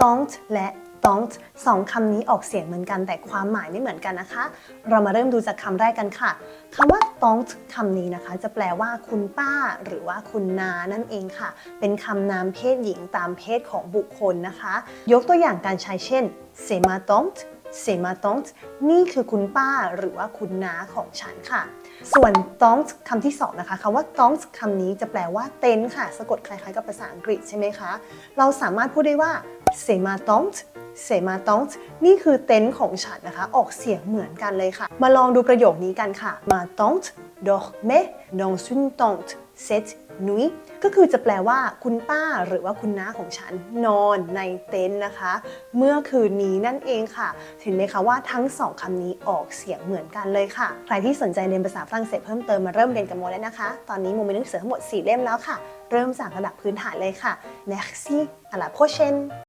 don't และ don't สองคำนี้ออกเสียงเหมือนกันแต่ความหมายไม่เหมือนกันนะคะ เรามาเริ่มดูจากคำแรกกันค่ะคำว่า don't คำนี้นะคะ จะแปลว่าคุณป้า หรือว่าคุณนานั่นเองค่ะ เป็นคำนามเพศหญิงตามเพศของบุคคลนะคะ ยกตัวอย่างการใช้เช่น c'est ma tante c'est ma tante นี่คือคุณป้าหรือว่าคุณน้าของฉันค่ะ ส่วน don't คำที่สองนะคะคำว่า don't คำนี้จะแปลว่าเต็นค่ะ สะกดคล้ายๆกับภาษาอังกฤษใช่ไหมคะ เราสามารถพูดได้ว่า c'est ma tante c'est ma tante นี่คือเต็นท์ของฉันนะคะ ออกเสียงเหมือนกันเลยค่ะ มาลองดูประโยคนี้กันค่ะ ma tante dormait dans une tente cette nuit ก็คือจะแปลว่าคุณป้าหรือว่าคุณน้าของฉันนอนในเต็นท์นะคะ เมื่อคืนนี้นั่นเองค่ะถึงไหมคะว่าทั้งสองคำนี้ออกเสียงเหมือนกันเลยค่ะ ใครที่สนใจเรียนภาษาฝรั่งเศสเพิ่มเติมมาเริ่มเรียนกับโมแล้วนะคะ ตอนนี้โมมีหนังสือทั้งหมด 4 เล่มแล้วค่ะ เริ่มจากระดับพื้นฐานเลยค่ะ Merci à la prochaine